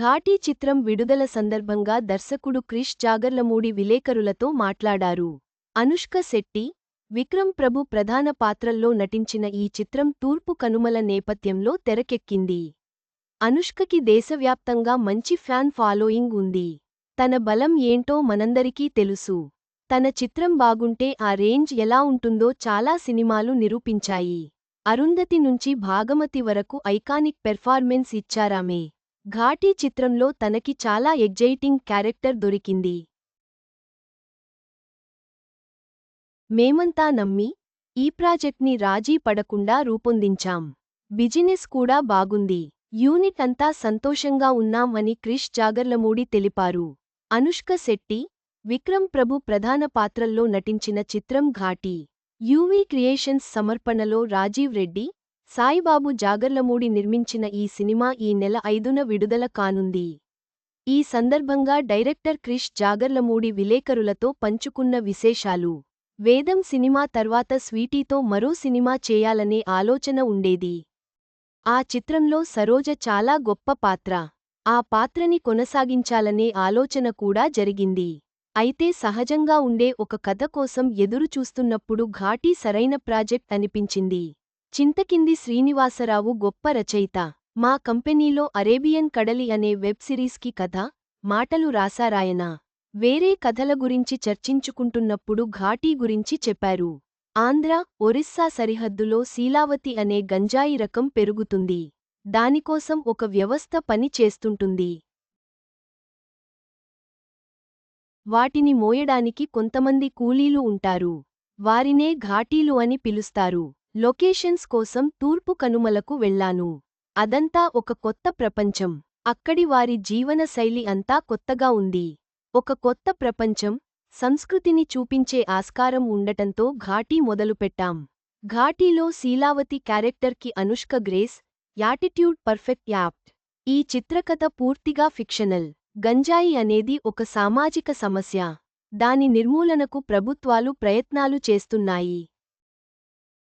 ఘాటీ చిత్రం విడుదల సందర్భంగా దర్శకుడు క్రిష్ జాగర్లమూడి విలేకరులతో మాట్లాడారు. అనుష్క శెట్టి విక్రమ్ ప్రభు ప్రధాన పాత్రల్లో నటించిన ఈ చిత్రం తూర్పు కనుమల నేపథ్యంలో తెరకెక్కింది. అనుష్కకి దేశవ్యాప్తంగా మంచి ఫ్యాన్ ఫాలోయింగ్ ఉంది. తన బలం ఏంటో మనందరికీ తెలుసు. తన చిత్రం బాగుంటే ఆ రేంజ్ ఎలా ఉంటుందో చాలా సినిమాలు నిరూపించాయి. అరుంధతి నుంచి భాగమతి వరకు ఐకానిక్ పెర్ఫార్మెన్స్ ఇచ్చారామే. ఘాటీ చిత్రంలో తనకి చాలా ఎగ్జైటింగ్ క్యారెక్టర్ దొరికింది. మేమంతా నమ్మి ఈ ప్రాజెక్ట్ని రాజీ పడకుండా రూపొందించాం. బిజినెస్ కూడా బాగుంది. యూనిట్ అంతా సంతోషంగా ఉన్నాం అని క్రిష్ జాగర్లమూడి తెలిపారు. అనుష్క శెట్టి విక్రమ్ ప్రభు ప్రధాన పాత్రల్లో నటించిన చిత్రం ఘాటీ. యూవీ క్రియేషన్స్ సమర్పణలో రాజీవ్ రెడ్డి సాయిబాబు జాగర్లమూడి నిర్మించిన ఈ సినిమా ఈ నెల ఐదున విడుదల కానుంది. ఈ సందర్భంగా డైరెక్టర్ క్రిష్ జాగర్లమూడి విలేకరులతో పంచుకున్న విశేషాలు. వేదం సినిమా తర్వాత స్వీటీతో మరో సినిమా చేయాలనే ఆలోచన ఉండేది. ఆ చిత్రంలో సరోజ చాలా గొప్ప పాత్ర. ఆ పాత్రని కొనసాగించాలనే ఆలోచన కూడా జరిగింది. అయితే సహజంగా ఉండే ఒక కథ కోసం ఎదురుచూస్తున్నప్పుడు ఘాటీ సరైన ప్రాజెక్ట్ అనిపించింది. చింతకింది శ్రీనివాసరావు గొప్ప రచయిత. మా కంపెనీలో అరేబియన్ కడలి అనే వెబ్ సిరీస్కి కథ మాటలు రాసారాయన. వేరే కథల గురించి చర్చించుకుంటున్నప్పుడు ఘాటీ గురించి చెప్పారు. ఆంధ్ర ఒరిస్సా సరిహద్దులో శీలావతి అనే గంజాయి రకం పెరుగుతుంది. దానికోసం ఒక వ్యవస్థ పని చేస్తుంటుంది. వాటిని మోయడానికి కొంతమంది కూలీలు ఉంటారు. వారినే ఘాటీలు అని పిలుస్తారు. లొకేషన్స్ కోసం తూర్పు కనుమలకు వెళ్ళాను అదంతా ఒక కొత్త ప్రపంచం. అక్కడి వారి జీవన శైలి అంతా కొత్తగా ఉంది. ఒక కొత్త ప్రపంచం సంస్కృతిని చూపించే ఆస్కారం ఉండటంతో ఘాటీ మొదలుపెట్టాం. ఘాటీలో శీలావతి క్యారెక్టర్కి Anushka grace attitude perfect apt. ఈ చిత్రకథ పూర్తిగా ఫిక్షనల్. గంజాయి అనేది ఒక సామాజిక సమస్య. దాని నిర్మూలనకు ప్రభుత్వాలు ప్రయత్నాలు చేస్తున్నాయి.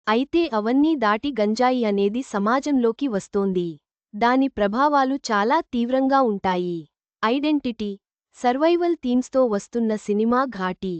అయితే అవన్నీ దాటి గంజాయి అనేది సమాజంలోకి వస్తోంది. దాని ప్రభావాలు చాలా తీవ్రంగా ఉంటాయి. ఐడెంటిటీ సర్వైవల్ థీమ్స్తో వస్తున్న సినిమా ఘాటీ.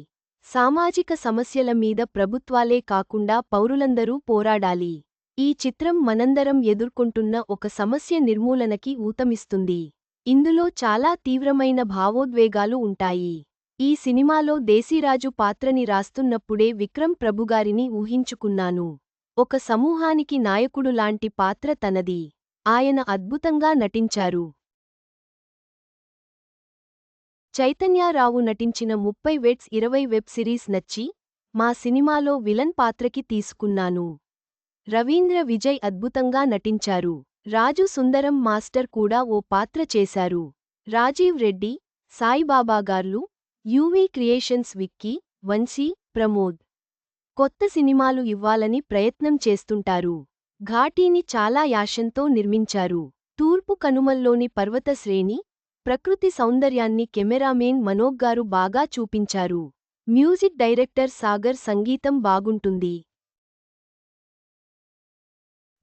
సామాజిక సమస్యల మీద ప్రభుత్వాలే కాకుండా పౌరులందరూ పోరాడాలి. ఈ చిత్రం మనందరం ఎదుర్కొంటున్న ఒక సమస్య నిర్మూలనకి ఊతమిస్తుంది. ఇందులో చాలా తీవ్రమైన భావోద్వేగాలు ఉంటాయి. ఈ సినిమాలో దేశీరాజు పాత్రని రాస్తున్నప్పుడే విక్రమ్ ప్రభుగారిని ఊహించుకున్నాను. ఒక సమూహానికి నాయకుడు లాంటి పాత్ర తనది. ఆయన అద్భుతంగా నటించారు. చైతన్యారావు నటించిన ముప్పై వెట్స్ ఇరవై వెబ్ సిరీస్ నచ్చి మా సినిమాలో విలన్ పాత్రకి తీసుకున్నాను. రవీంద్ర విజయ్ అద్భుతంగా నటించారు. రాజు సుందరం మాస్టర్ కూడా ఓ పాత్ర చేశారు. రాజీవ్ రెడ్డి సాయిబాబాగార్లు యూవీ క్రియేషన్స్ విక్కీ వంశీ ప్రమోద్. కొత్త సినిమాలు ఇవ్వాలని ప్రయత్నం చేస్తుంటారు. ఘాటీని చాలా యాషంతో నిర్మించారు. తూర్పు కనుమల్లోని పర్వత శ్రేణి ప్రకృతి సౌందర్యాన్ని కెమెరామేన్ మనోగ్గారు బాగా చూపించారు. మ్యూజిక్ డైరెక్టర్ సాగర్ సంగీతం బాగుంటుంది.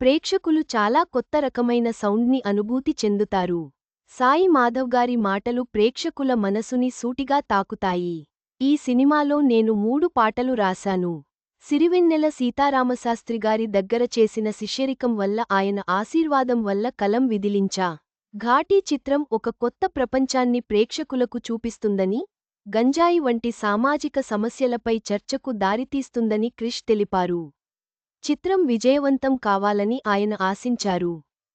ప్రేక్షకులు చాలా కొత్త రకమైన సౌండ్ని అనుభూతి చెందుతారు. సాయి మాధవ్ గారి మాటలు ప్రేక్షకుల మనసుని సూటిగా తాకుతాయి. ఈ సినిమాలో నేను మూడు పాటలు రాశాను. సిరివెన్నెల సీతారామశాస్త్రి గారి దగ్గర చేసిన శిష్యరికం వల్ల ఆయన ఆశీర్వాదం వల్ల కలం విదిలించా. ఘాటీ చిత్రం ఒక కొత్త ప్రపంచాన్ని ప్రేక్షకులకు చూపిస్తుందని గంజాయి వంటి సామాజిక సమస్యలపై చర్చకు దారితీస్తుందని క్రిష్ తెలిపారు. చిత్రం విజయవంతం కావాలని ఆయన ఆశించారు.